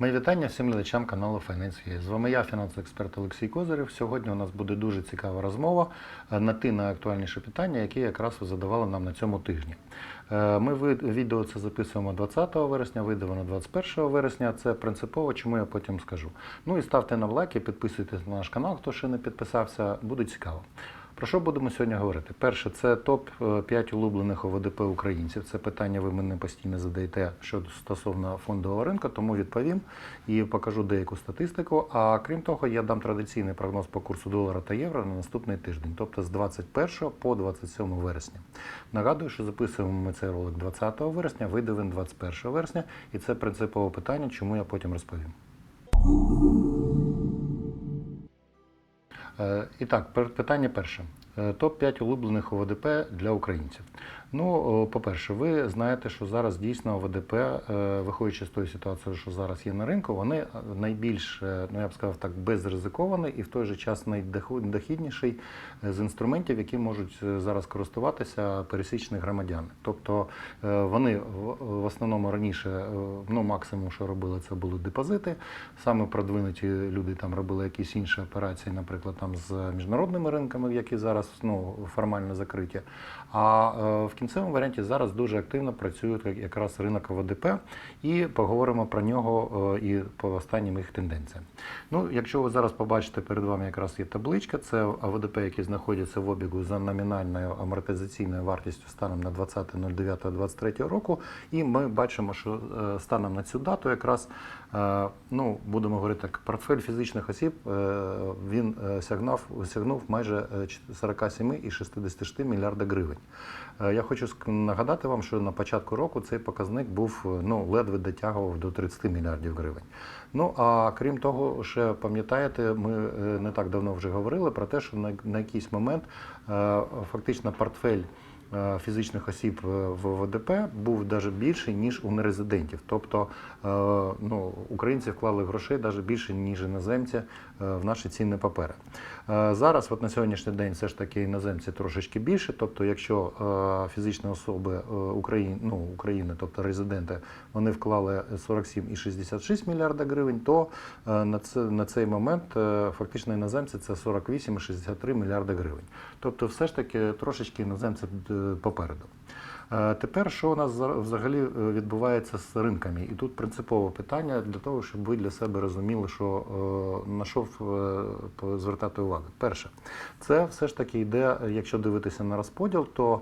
Мої вітання всім глядачам каналу Finance.ua. З вами я, фінансовий експерт Олексій Козирев. Сьогодні у нас буде дуже цікава розмова е, на ті найактуальніші питання, які якраз ви задавали нам на цьому тижні. Е, Ми відео це записуємо 20 вересня, вийде воно 21 вересня. Це принципово, чому я потім скажу. Ну і ставте нам лайки, підписуйтесь на наш канал, хто ще не підписався, буде цікаво. Про що будемо сьогодні говорити? Перше, це топ 5 улюблених ОВДП українців. Це питання ви мене постійно задаєте щодо стосовно фондового ринку, тому відповім і покажу деяку статистику. А крім того, я дам традиційний прогноз по курсу долара та євро на наступний тиждень, тобто з 21 по 27 вересня. Нагадую, що записуємо ми цей ролик 20 вересня, вийде він 21 вересня, і це принципове питання, чому я потім розповім. Е, І так, питання перше. Е, Топ-5 улюблених ОВДП для українців. Ну, по-перше, ви знаєте, що зараз дійсно ОВДП, е, виходячи з тої ситуації, що зараз є на ринку, вони е, найбільш, е, ну я б сказав так, безризикований і в той же час найдохідніший з інструментів, які можуть зараз користуватися пересічні громадяни. Тобто вони в- основному раніше, ну максимум, що робили, це були депозити. Саме продвинуті люди там робили якісь інші операції, наприклад, там з міжнародними ринками, які зараз ну, формально закриті. А е, в кінцевому варіанті зараз дуже активно працює якраз ринок ОВДП, і поговоримо про нього е, і по останнім їх тенденціям. Ну, якщо ви зараз побачите перед вами якраз є табличка, це ОВДП, які знаходяться в обігу за номінальною амортизаційною вартістю станом на 20.09.23 року. І ми бачимо, що е, станом на цю дату якраз ну, будемо говорити так, портфель фізичних осіб е, він е, сягнув, сягнув майже е, 47,66 мільярда гривень. Е, Я хочу нагадати вам, що на початку року цей показник був е, ну, ледве дотягував до 30 мільярдів гривень. Ну а крім того, ще пам'ятаєте, ми е, не так давно вже говорили про те, що на, на якийсь момент е, фактично портфель е, фізичних осіб е, в ВДП був навіть більший, ніж у нерезидентів. Тобто е, ну, українці вклали грошей навіть більше, ніж іноземці е, в наші цінні папери. Е, Зараз, от на сьогоднішній день, все ж таки іноземці трошечки більше. Тобто, якщо е, фізичні особи е, України, ну, України, тобто резиденти, вони вклали 47,66 мільярда гривень, то е, на, це, на цей момент е, фактично іноземці це 48,63 мільярда гривень. Тобто, все ж таки трошечки іноземців е, попереду. Е, Тепер що у нас за- взагалі е, відбувається з ринками? І тут принципове питання для того, щоб ви для себе розуміли, що е, на що звертати увагу. Перше, це все ж таки йде, якщо дивитися на розподіл, то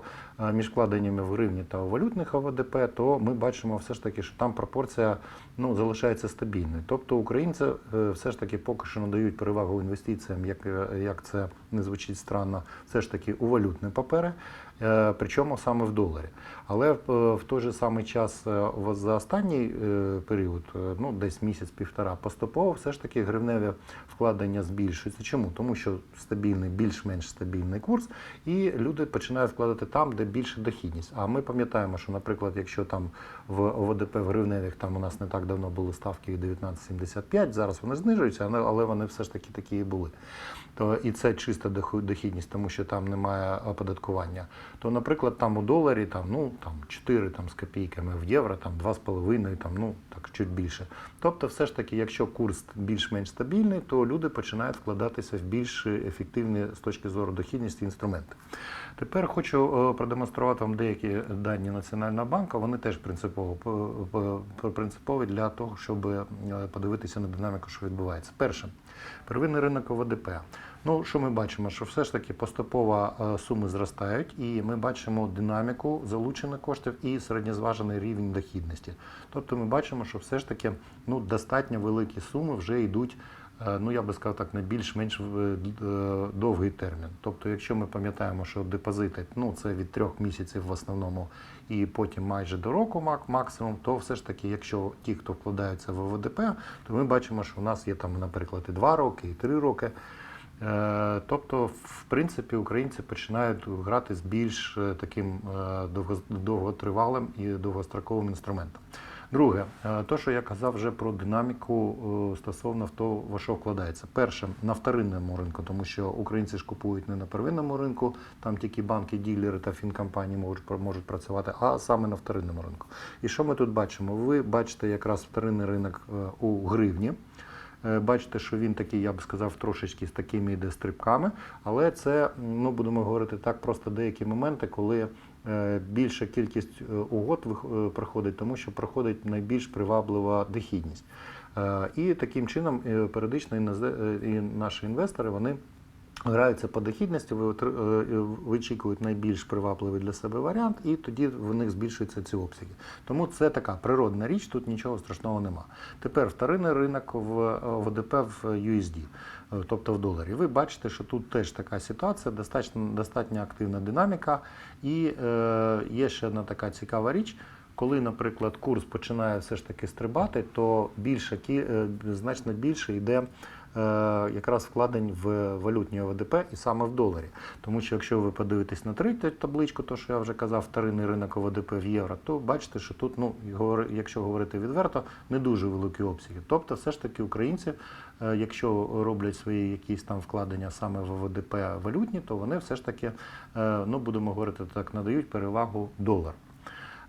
між вкладеннями в гривні та у валютних ОВДП, то ми бачимо все ж таки, що там пропорція ну, залишається стабільною. Тобто українці все ж таки поки що надають перевагу інвестиціям, як, як це не звучить странно, все ж таки у валютні папери. Е, причому саме в доларі. Але в, в той же самий час е, за останній е, період, е, ну десь місяць-півтора, поступово все ж таки гривневі вкладення збільшуються. Чому? Тому що стабільний, більш-менш стабільний курс, і люди починають вкладати там, де більша дохідність. А ми пам'ятаємо, що, наприклад, якщо там в ОВДП в гривневих там у нас не так давно були ставки 19,75, зараз вони знижуються, але вони все ж таки такі і були. То і це чиста дохідність, тому що там немає оподаткування. То, наприклад, там у доларі там, ну, там 4 там, з копійками, в євро там 2,5, там, ну, так, чуть більше. Тобто, все ж таки, якщо курс більш-менш стабільний, то люди починають вкладатися в більш ефективні з точки зору дохідності інструменти. Тепер хочу е, продемонструвати вам деякі дані Національного банку. Вони теж принципово по- по- принципові для того, щоб е, подивитися на динаміку, що відбувається. Перше, первинний ринок ОВДП. Ну, що ми бачимо? Що все ж таки поступово е, суми зростають, і ми бачимо динаміку залучених коштів і середньозважений рівень дохідності. Тобто ми бачимо, що все ж таки ну, достатньо великі суми вже йдуть. е, Ну, я би сказав так, на більш-менш е, довгий термін. Тобто, якщо ми пам'ятаємо, що депозити ну, це від трьох місяців в основному, і потім майже до року максимум, то все ж таки, якщо ті, хто вкладаються в ОВДП, то ми бачимо, що у нас є там, наприклад, і два роки, і три роки. Е, Тобто, в принципі, українці починають грати з більш е, таким е, довготривалим і довгостроковим інструментом. Друге, то, що я казав вже про динаміку стосовно того, во що вкладається. Перше, на вторинному ринку, тому що українці ж купують не на первинному ринку, там тільки банки, ділери та фінкомпанії можуть, можуть працювати, а саме на вторинному ринку. І що ми тут бачимо? Ви бачите якраз вторинний ринок у гривні. Е, Бачите, що він такий, я б сказав, трошечки з такими йде стрибками, але це, ну будемо говорити так, просто деякі моменти, коли е, більша кількість е, угод проходить, тому що проходить найбільш приваблива дохідність. І таким чином періодично і наші інвестори вони. Граються по дохідності, ви е, вичікують найбільш привабливий для себе варіант, і тоді в них збільшуються ці обсяги. Тому це така природна річ, тут нічого страшного нема. Тепер вторинний ринок в е, ВДП в USD, е, тобто в доларі. Ви бачите, що тут теж така ситуація, достатньо, достатньо активна динаміка. І е, є ще одна така цікава річ. Коли, наприклад, курс починає все ж таки стрибати, то більше, е, значно більше йде е, якраз вкладень в валютні ОВДП і саме в доларі. Тому що якщо ви подивитесь на третю табличку, то що я вже казав, вторинний ринок ОВДП в євро, то бачите, що тут, ну, якщо говорити відверто, не дуже великі обсяги. Тобто, все ж таки українці, е, якщо роблять свої якісь там вкладення саме в ОВДП валютні, то вони все ж таки, е, ну будемо говорити так, надають перевагу долару.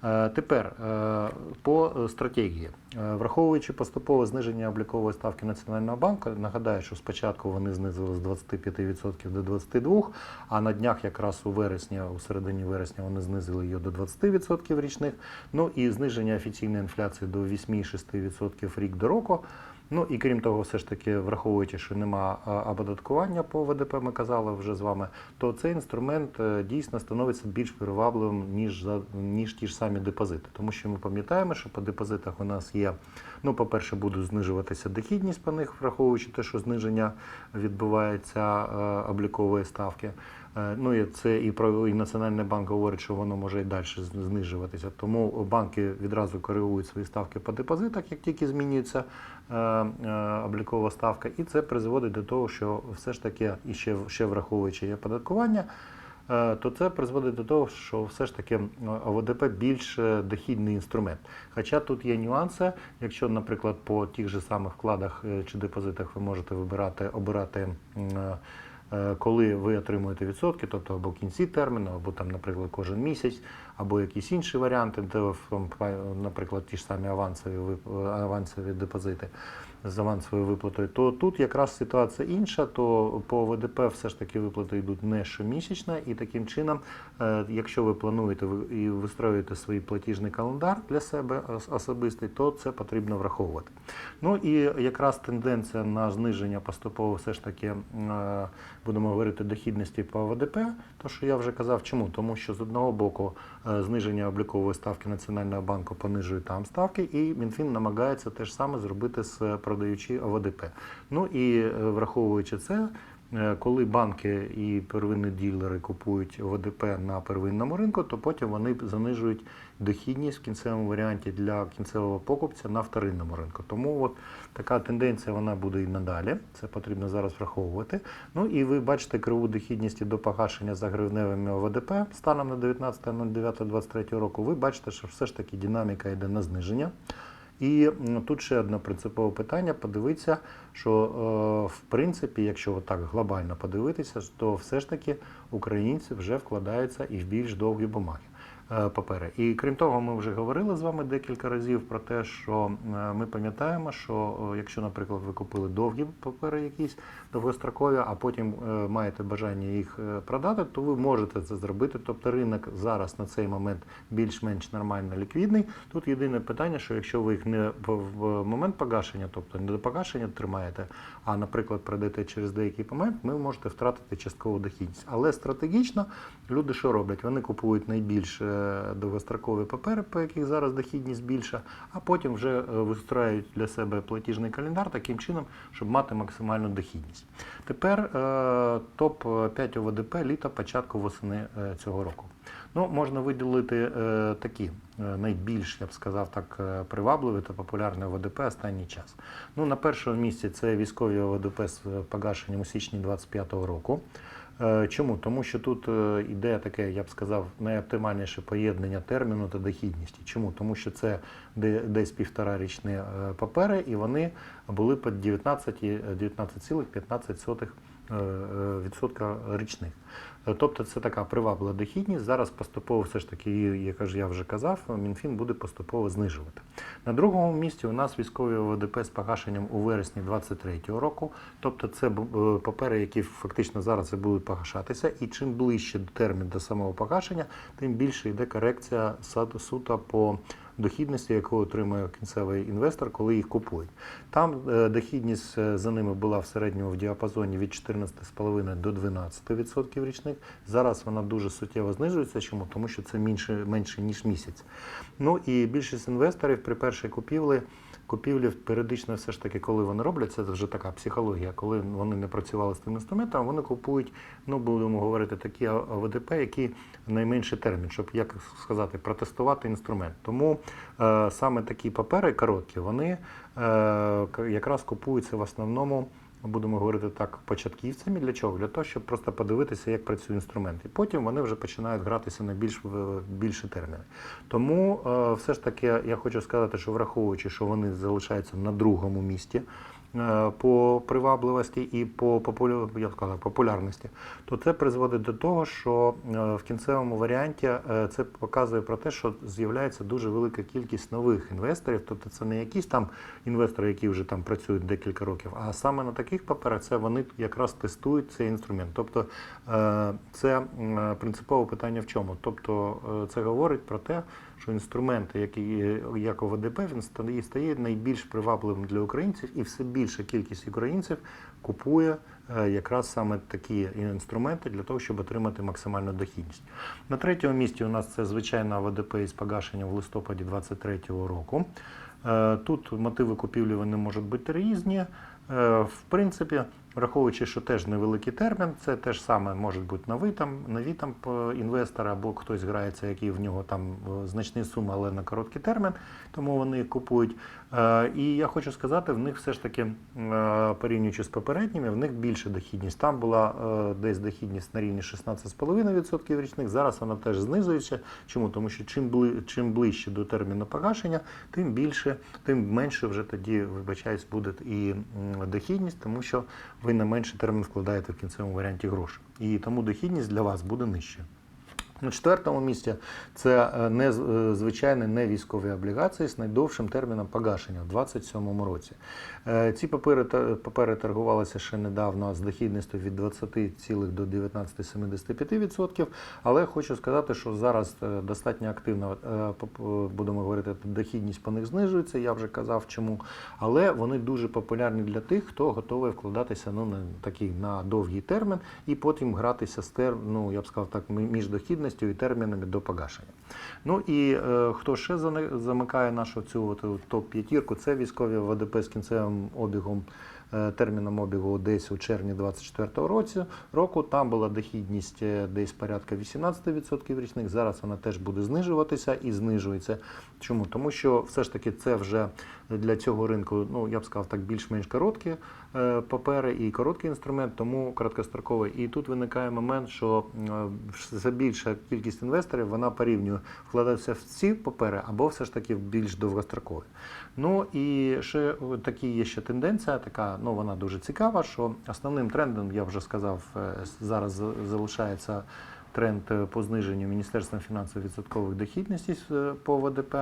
Е, Тепер е, по стратегії, Е, враховуючи поступове зниження облікової ставки Національного банку, нагадаю, що спочатку вони знизили з 25% до 22%, а на днях якраз у вересні, у середині вересня вони знизили її до 20% річних. Ну і зниження офіційної інфляції до 8,6% рік до року. Ну і крім того, все ж таки, враховуючи, що нема оподаткування по ВДП, ми казали вже з вами, то цей інструмент е, дійсно становиться більш привабливим, ніж за ніж ті ж самі депозити. Тому що ми пам'ятаємо, що по депозитах у нас є, ну, по-перше, буде знижуватися дохідність по них, враховуючи те, що зниження відбувається е, облікової ставки. Е, Ну і це і про і Національний банк говорить, що воно може і далі знижуватися. Тому банки відразу коригують свої ставки по депозитах, як тільки змінюється облікова ставка, і це призводить до того, що все ж таки, і ще, ще враховуючи є оподаткування, е, то це призводить до того, що все ж таки ОВДП більш е, дохідний інструмент. Хоча тут є нюанси, якщо, наприклад, по тих же самих вкладах е, чи депозитах ви можете вибирати, обирати. е, е, Коли ви отримуєте відсотки, тобто або кінці терміну, або там, наприклад, кожен місяць, або якісь інші варіанти, де, наприклад, ті ж самі авансові авансові депозити з авансовою виплатою, то тут якраз ситуація інша, то по ВДП все ж таки виплати йдуть не щомісячно, і таким чином, е, якщо ви плануєте і вистроюєте свій платіжний календар для себе особистий, то це потрібно враховувати. Ну і якраз тенденція на зниження поступово все ж таки, е, будемо говорити, дохідності по ВДП, то що я вже казав, чому? Тому що з одного боку е, зниження облікової ставки Національного банку понижує там ставки, і Мінфін намагається те ж саме зробити з продаючи ОВДП. Ну і е, враховуючи це. Е, Коли банки і первинні ділери купують ОВДП на первинному ринку, то потім вони занижують дохідність в кінцевому варіанті для кінцевого покупця на вторинному ринку. Тому от така тенденція вона буде і надалі. Це потрібно зараз враховувати. Ну і ви бачите криву дохідності до погашення за гривневими ОВДП станом на 19.09.23 року. Ви бачите, що все ж таки динаміка йде на зниження. І тут ще одне принципове питання: подивитися, що е, в принципі, якщо так глобально подивитися, то все ж таки українці вже вкладаються і в більш довгі бумаги. Е, Папери. І крім того, ми вже говорили з вами декілька разів про те, що е, ми пам'ятаємо, що е, якщо, наприклад, ви купили довгі папери якісь довгострокові, а потім маєте бажання їх продати, то ви можете це зробити. Тобто ринок зараз на цей момент більш-менш нормально ліквідний. Тут єдине питання, що якщо ви їх не в момент погашення, тобто не до погашення тримаєте, а, наприклад, продаєте через деякий момент, ви можете втратити часткову дохідність. Але стратегічно люди що роблять? Вони купують найбільш е, довгострокові папери, по яких зараз дохідність більша, а потім вже е, вистраюють для себе платіжний календар таким чином, щоб мати максимальну дохідність. Тепер е, топ-5 ОВДП літа початку восени е, цього року. Ну, можна виділити е, такі е, найбільш, я б сказав, так е, привабливі та популярні ОВДП останній час. Ну, на першому місці це військові ОВДП з е, погашенням у січні 2025 року. Е, Чому? Тому що тут е, іде таке, я б сказав, найоптимальніше поєднання терміну та дохідності. Чому? Тому що це де- десь півторарічні річні папери, і вони були 19, і- 19,15 е, е, відсотка річних. Тобто це така приваблива дохідність. Зараз поступово все ж таки, як я вже казав, Мінфін буде поступово знижувати. На другому місці у нас військові ОВДП з погашенням у вересні 2023 року. Тобто це е, папери, які фактично зараз і будуть погашатися. І чим ближче термін до самого погашення, тим більше йде корекція сута по дохідності, яку отримує кінцевий інвестор, коли їх купують. Там е, дохідність е, за ними була в середньому в діапазоні від 14,5 до 12% річних. Зараз вона дуже суттєво знижується. Чому? Тому що це менше, менше ніж місяць. Ну і більшість інвесторів при першій купівлі. Купівлі періодично все ж таки, коли вони роблять, це вже така психологія, коли вони не працювали з тим інструментом, вони купують, ну будемо говорити, такі ОВДП, які найменший термін, щоб як сказати, протестувати інструмент. Тому е, саме такі папери короткі, вони е, якраз купуються в основному. Будемо говорити так, початківцями для чого? Для того, щоб просто подивитися, як працює інструмент. І потім вони вже починають гратися на більш більші терміни. Тому е, все ж таки я хочу сказати, що враховуючи, що вони залишаються на другому місці по привабливості і по я б сказав, популярності, то це призводить до того, що е, в кінцевому варіанті е, це показує про те, що з'являється дуже велика кількість нових інвесторів. Тобто це не якісь там інвестори, які вже там працюють декілька років, а саме на таких паперах це вони якраз тестують цей інструмент. Тобто е, це принципове питання в чому? Тобто е, це говорить про те, що інструменти, які є, як ОВДП, він стає, найбільш привабливим для українців, і все більша кількість українців купує е, якраз саме такі інструменти для того, щоб отримати максимальну дохідність. На третьому місці у нас це звичайна ОВДП із погашення в листопаді 2023 року. Е, Тут мотиви купівлі вони можуть бути різні. Е, В принципі, враховуючи, що теж невеликий термін, це теж саме можуть бути нові там, нові там п- або хтось грається, який в нього там е, значні суми, але на короткий термін, тому вони купують. Е, І я хочу сказати, в них все ж таки, е, порівнюючи з попередніми, в них більша дохідність. Там була е, десь дохідність на рівні 16,5% річних, зараз вона теж знизується. Чому? Тому що чим, чим ближче до терміну погашення, тим більше, тим менше вже тоді, вибачаюсь, буде і дохідність, тому що ви на менший термін вкладаєте в кінцевому варіанті гроші. І тому дохідність для вас буде нижча. На четвертому місці це е, е, звичайні не військові облігації з найдовшим терміном погашення в 2027 році. Е, Ці папери, папери торгувалися ще недавно з дохідністю від 20, до 19,75%, але хочу сказати, що зараз достатньо активно будемо говорити, дохідність по них знижується, я вже казав чому. Але вони дуже популярні для тих, хто готовий вкладатися ну, на такий на довгий термін і потім гратися з тер, ну, я б сказав так, між дохідністю і термінами до погашення. Ну і е, хто ще замикає нашу цю топ-п'ятірку, це військові ВДП з кінцевим обігом. е, Терміном обігу десь у червні 24 році року. Там була дохідність е, десь порядка 18% річних. Зараз вона теж буде знижуватися і знижується. Чому? Тому що все ж таки це вже для цього ринку, ну я б сказав так, більш-менш короткі е, папери і короткий інструмент, тому короткостроковий. І тут виникає момент, що е, все більша кількість інвесторів вона порівнює вкладатися в ці папери або все ж таки в більш довгострокові. Ну і ще такі є ще тенденція, така ну вона дуже цікава, що основним трендом, я вже сказав, е, зараз залишається тренд е, по зниженню Міністерством фінансів відсоткових дохідностей е, по ВДП.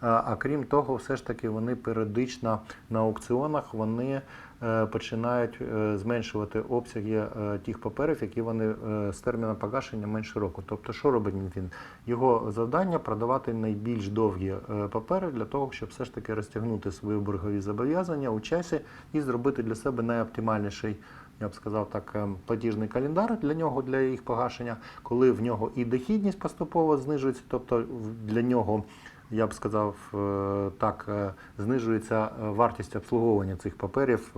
А, крім того, все ж таки вони періодично на аукціонах вони е, починають е, зменшувати обсяги е, тих паперів, які вони з терміном погашення менше року. Тобто, що робить він? Його завдання продавати найбільш довгі папери для того, щоб все ж таки розтягнути свої боргові зобов'язання у часі і зробити для себе найоптимальніший. Я б сказав так, платіжний календар для нього, для їх погашення, коли в нього і дохідність поступово знижується, тобто для нього, я б сказав е, так, е, знижується е, вартість обслуговування цих паперів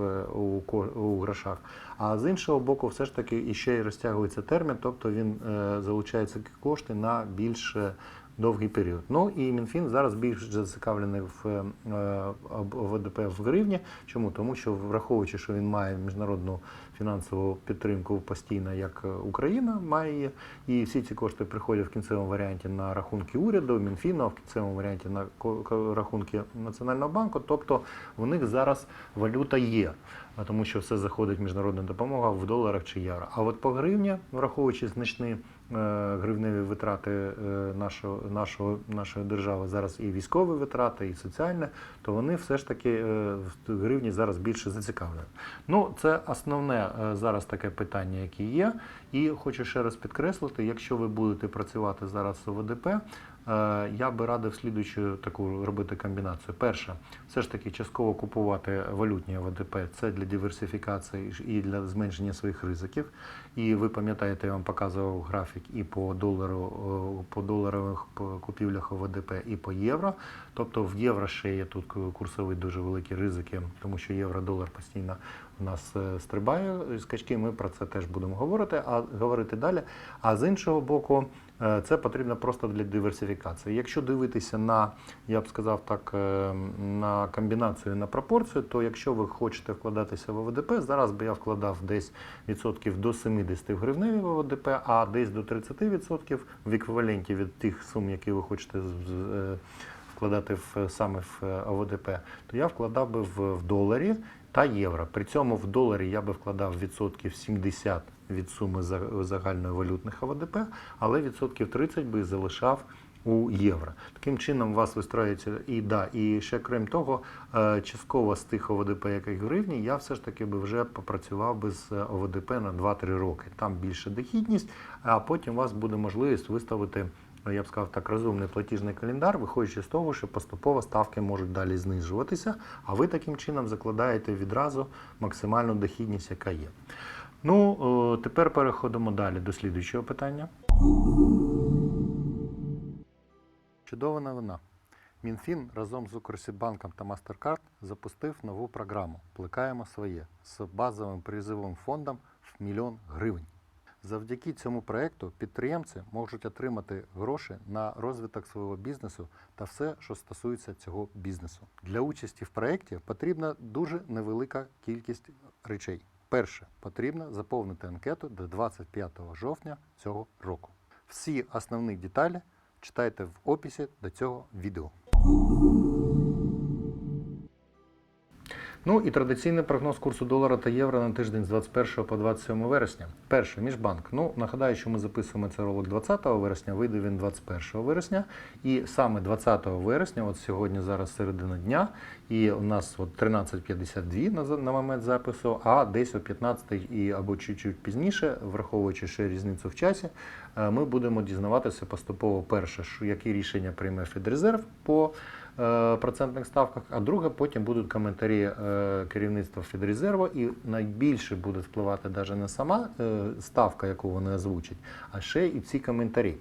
у, грошах. А з іншого боку, все ж таки іще й розтягується термін, тобто він залучає ці кошти на більше довгий період. Ну і Мінфін зараз більш зацікавлений в ОВДП в гривні. Чому? Тому що враховуючи, що він має міжнародну фінансову підтримку постійно, як е, Україна має, її, і всі ці кошти приходять в кінцевому варіанті на рахунки уряду, Мінфіну, а в кінцевому варіанті на рахунки Національного банку. Тобто в них зараз валюта є, тому що все заходить міжнародна допомога в доларах чи євро. А от по гривні, враховуючи значні е, гривневі витрати е, нашого, нашого, нашої держави, зараз і військові витрати, і соціальне, то вони все ж таки е, в гривні зараз більше зацікавлені. Ну, це основне е, зараз таке питання, яке є. І хочу ще раз підкреслити, якщо ви будете працювати зараз з ОВДП, е, я би радив слідуючу таку робити комбінацію. Перше, все ж таки частково купувати валютні ОВДП. Це для диверсифікації і для зменшення своїх ризиків. І ви пам'ятаєте, я вам показував графік і по долару, по доларових купівлях ОВДП, і по євро. Тобто в євро ще є тут курсові дуже великі ризики, тому що євро-долар постійно у нас е, стрибає скачки. Ми про це теж будемо говорити, а говорити далі. А з іншого боку, е, це потрібно просто для диверсифікації. Якщо дивитися на, я б сказав так, е, на комбінацію на пропорцію, то якщо ви хочете вкладатися в ОВДП, зараз би я вкладав десь відсотків до 70 в гривневі в ОВДП, а десь до 30% в еквіваленті від тих сум, які ви хочете е, вкладати в саме в е, ОВДП, то я вкладав би в доларі та євро. При цьому в доларі я би вкладав відсотків 70 від суми загальної валютних ОВДП, але відсотків 30 би залишав у євро. Таким чином у вас вистроюється і да, і ще крім того, е, частково з тих ОВДП, яких гривні, я все ж таки би вже попрацював би з ОВДП на 2-3 роки. Там більша дохідність, а потім у вас буде можливість виставити я б сказав так, розумний платіжний календар, виходячи з того, що поступово ставки можуть далі знижуватися, а ви таким чином закладаєте відразу максимальну дохідність, яка є. Ну, тепер переходимо далі до слідуючого питання. Чудова новина. Мінфін разом з Укрсібанком та MasterCard запустив нову програму Плекаємо своє з базовим призовим фондом в мільйон гривень. Завдяки цьому проекту підприємці можуть отримати гроші на розвиток свого бізнесу та все, що стосується цього бізнесу. Для участі в проєкті потрібна дуже невелика кількість речей. Перше, потрібно заповнити анкету до 25 жовтня цього року. Всі основні деталі читайте в описі до цього відео. Ну і традиційний прогноз курсу долара та євро на тиждень з 21 по 27 вересня. Перше, міжбанк. Ну, нагадаю, що ми записуємо цей ролик 20 вересня, вийде він 21 вересня. І саме 20 вересня, от сьогодні зараз середина дня, і у нас от 13.52 на, на момент запису, а десь о 15 і або чуть-чуть пізніше, враховуючи ще різницю в часі, е, ми будемо дізнаватися поступово перше, які рішення прийме Федрезерв по процентних ставках, а друге, потім будуть коментарі е, керівництва Федрезерву, і найбільше буде впливати навіть не сама е, ставка, яку вони озвучать, а ще і ці коментарі.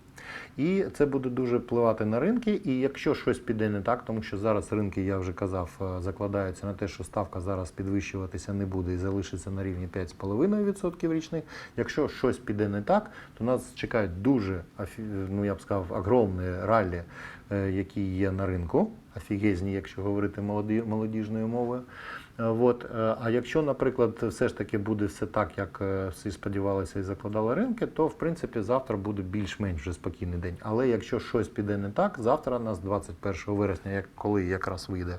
І це буде дуже впливати на ринки. І якщо щось піде не так, тому що зараз ринки, я вже казав, е, закладаються на те, що ставка зараз підвищуватися не буде і залишиться на рівні 5,5% річних. Якщо щось піде не так, то нас чекають дуже ну я б сказав, огромні раллі, е, які є на ринку. Офігезні, якщо говорити молодіжною мовою. Е, От. е, А якщо, наприклад, все ж таки буде все так, як е, всі сподівалися і закладали ринки, то в принципі завтра буде більш-менш вже спокійний день. Але якщо щось піде не так, завтра у нас 21 вересня, як коли якраз вийде е,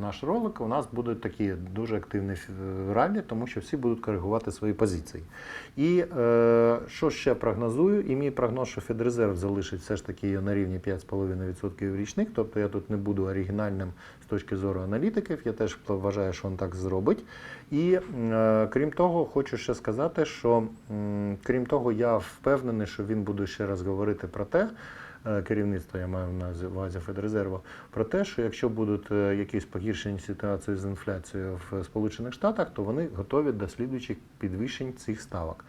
наш ролик, у нас будуть такі дуже активні раллі, тому що всі будуть коригувати свої позиції. І е, що ще прогнозую? І мій прогноз, що Федрезерв залишить все ж таки на рівні 5,5% річних. Тобто я тут не буду оригінальним з точки зору аналітиків. Я теж вважаю, що він так зробить. І е, крім того, хочу ще сказати, що м, крім того, я впевнений, що він буде ще раз говорити про те. Е, Керівництво я маю на увазі Федрезерву про те, що якщо будуть е, якісь погіршені ситуації з інфляцією в Сполучених Штатах, то вони готові до слідуючих підвищень цих ставок.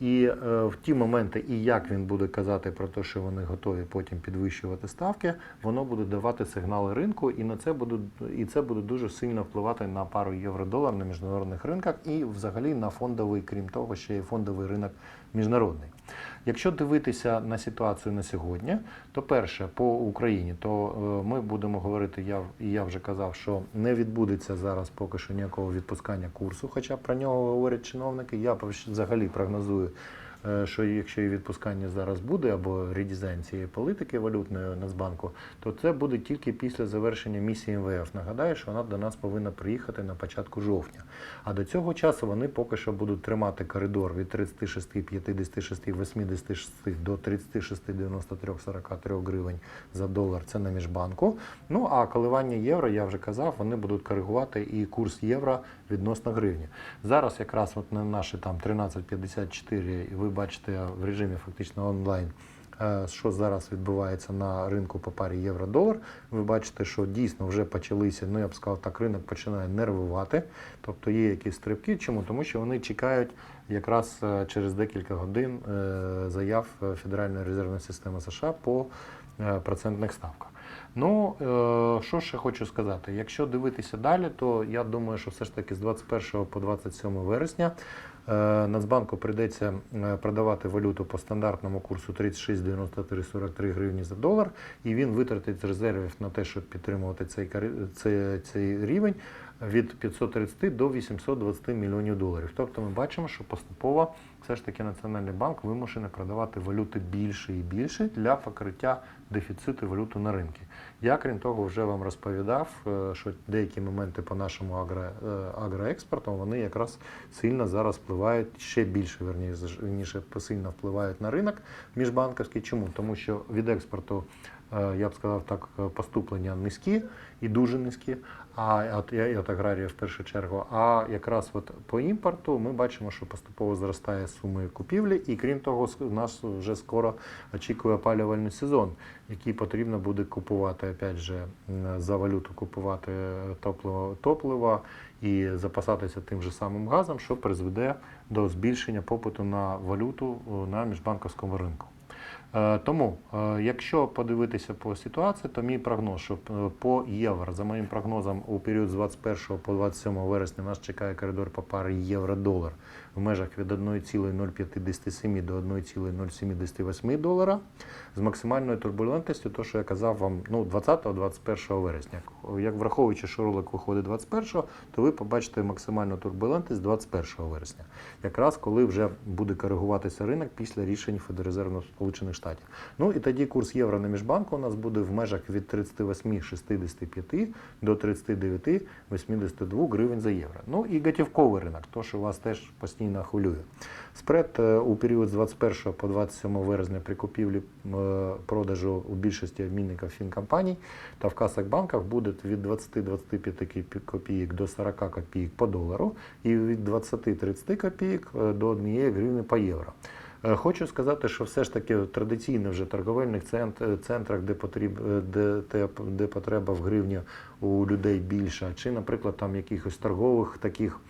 І е, в ті моменти, і як він буде казати про те, що вони готові потім підвищувати ставки, воно буде давати сигнали ринку, і на це буде і це буде дуже сильно впливати на пару євро-долар на міжнародних ринках і взагалі на фондовий, крім того, ще й фондовий ринок міжнародний. Якщо дивитися на ситуацію на сьогодні, то перше по Україні, то е, ми будемо говорити, я і я вже казав, що не відбудеться зараз поки що ніякого відпускання курсу, хоча про нього говорять чиновники. Я взагалі прогнозую. Е, Що якщо і відпускання зараз буде, або редизайн цієї політики валютної Нацбанку, то це буде тільки після завершення місії МВФ. Нагадаю, що вона до нас повинна приїхати на початку жовтня. А до цього часу вони поки що будуть тримати коридор від 36, 56, 86 до 36, 93, 43 гривень за долар. Це на міжбанку. Ну а коливання євро, я вже казав, вони будуть коригувати і курс євро відносно гривні. Зараз якраз от на наші там 13.54, і ви бачите в режимі фактично онлайн. е, Що зараз відбувається на ринку по парі євро-долар? Ви бачите, що дійсно вже почалися. Ну я б сказав, так ринок починає нервувати. Тобто є якісь стрибки. Чому? Тому що вони чекають якраз е, через декілька годин е, заяв Федеральної резервної системи США по процентних ставках. Ну, що ще хочу сказати? Якщо дивитися далі, то я думаю, що все ж таки з 21 по 27 вересня Нацбанку прийдеться е, продавати валюту по стандартному курсу 36,93-43 гривні за долар, і він витратить з резервів на те, щоб підтримувати цей, цей, цей рівень від 530 до 820 мільйонів доларів. Тобто ми бачимо, що поступово все ж таки Національний банк вимушений продавати валюти більше і більше для покриття дефіциту валюти на ринку. Я, крім того, вже вам розповідав, е, що деякі моменти по нашому агро, е, агроекспорту вони якраз сильно зараз впливають ще більше, верніше, сильно впливають на ринок міжбанківський. Чому? Тому що від експорту е, я б сказав так, поступлення низькі і дуже низькі, а от, і от аграрія в першу чергу. А якраз от по імпорту ми бачимо, що поступово зростає суми купівлі, і крім того, нас вже скоро очікує опалювальний сезон, який потрібно буде купувати опять же за валюту, купувати топливо, топливо і запасатися тим же самим газом, що призведе до збільшення попиту на валюту на міжбанківському ринку. Е, Тому, е, якщо подивитися по ситуації, то мій прогноз, що е, по євро, за моїм прогнозом, у період з 21 по 27 вересня нас чекає коридор по парі євро-долар в межах від 1,057 до 1,078 долара з максимальною турбулентністю, то що я казав вам ну, 20-21 вересня. Як враховуючи, що ролик виходить 21, то ви побачите максимальну турбулентність 21 вересня, якраз коли вже буде коригуватися ринок після рішень Федерезервного Сполучених Штатів. Ну і тоді курс євро на міжбанку у нас буде в межах від 38,65 до 39,82 гривень за євро. Ну і готівковий ринок, то що у вас теж постійно хвилює. Спред е, у період з 21 по 27 березня при купівлі е, продажу у більшості обмінників фінкомпаній та в касах банках буде від 20-25 копійок до 40 копійок по долару і від 20-30 копійок е, до 1 гривні по євро. Хочу сказати, що все ж таки традиційно вже торговельних центрах, де потріб, де, де потреба в гривні у людей більша, чи, наприклад, там якихось торгових таких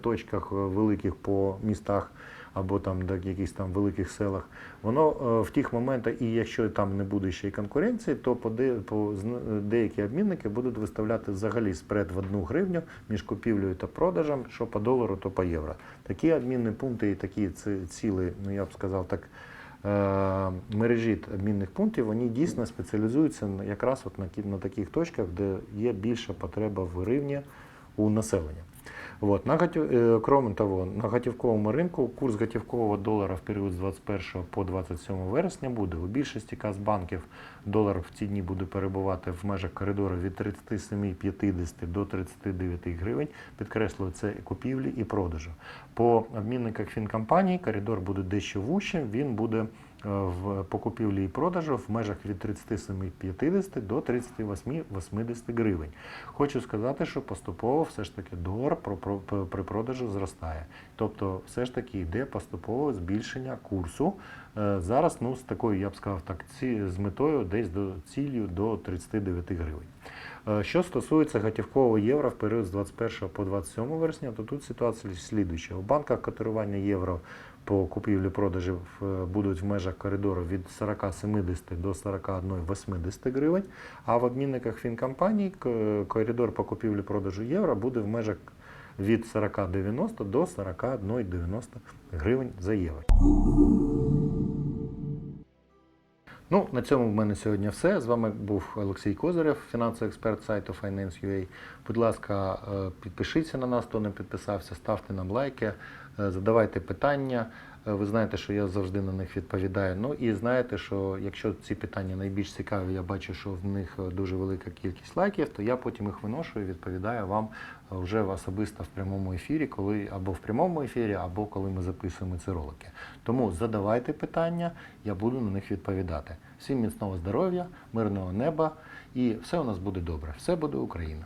точках е, великих по містах або там до якихось там великих селах, воно е, в тих моментах, і якщо там не буде ще й конкуренції, то по, де, по деякі обмінники будуть виставляти взагалі спред в одну гривню між купівлею та продажем, що по долару, то по євро. Такі обмінні пункти і такі ціли, ну я б сказав так. е, Мережі обмінних пунктів вони дійсно спеціалізуються якраз от на, на таких точках, де є більша потреба в гривні у населення. Вот. На, готів- е, кроме того, на готівковому ринку курс готівкового долара в період з 21 по 27 вересня буде. У більшості казбанків долар в ці дні буде перебувати в межах коридору від 37,50 до 39 гривень. Підкреслюю, це купівлі і продажу. По обмінниках фінкомпаній коридор буде дещо вущим, він буде в по купівлі і продажу в межах від 37,50 до 38,80 гривень. Хочу сказати, що поступово все ж таки долар при продажу зростає. Тобто, все ж таки йде поступове збільшення курсу. Е, Зараз ну, з такою, я б сказав так, ці, з метою десь до ціллю до 39 гривень. Е, Що стосується готівкового євро в період з 21 по 27 вересня, то тут ситуація слідуюча. У банках котирування євро по купівлі-продажі будуть в межах коридору від 40,70 до 41,80 гривень, а в обмінниках фінкомпаній коридор по купівлі-продажу євро буде в межах від 40,90 до 41,90 гривень за євро. Ну, на цьому в мене сьогодні все. З вами був Олексій Козирев, фінансовий експерт сайту Finance.ua. Будь ласка, е, підпишіться на нас, хто не підписався, ставте нам лайки, е, задавайте питання. Е, Ви знаєте, що я завжди на них відповідаю. Ну і знаєте, що якщо ці питання найбільш цікаві, я бачу, що в них е, дуже велика кількість лайків, то я потім їх виношу і відповідаю вам е, вже особисто в прямому ефірі, коли або в прямому ефірі, або коли ми записуємо ці ролики. Тому задавайте питання, я буду на них відповідати. Всім міцного здоров'я, мирного неба і все у нас буде добре. Все буде Україна.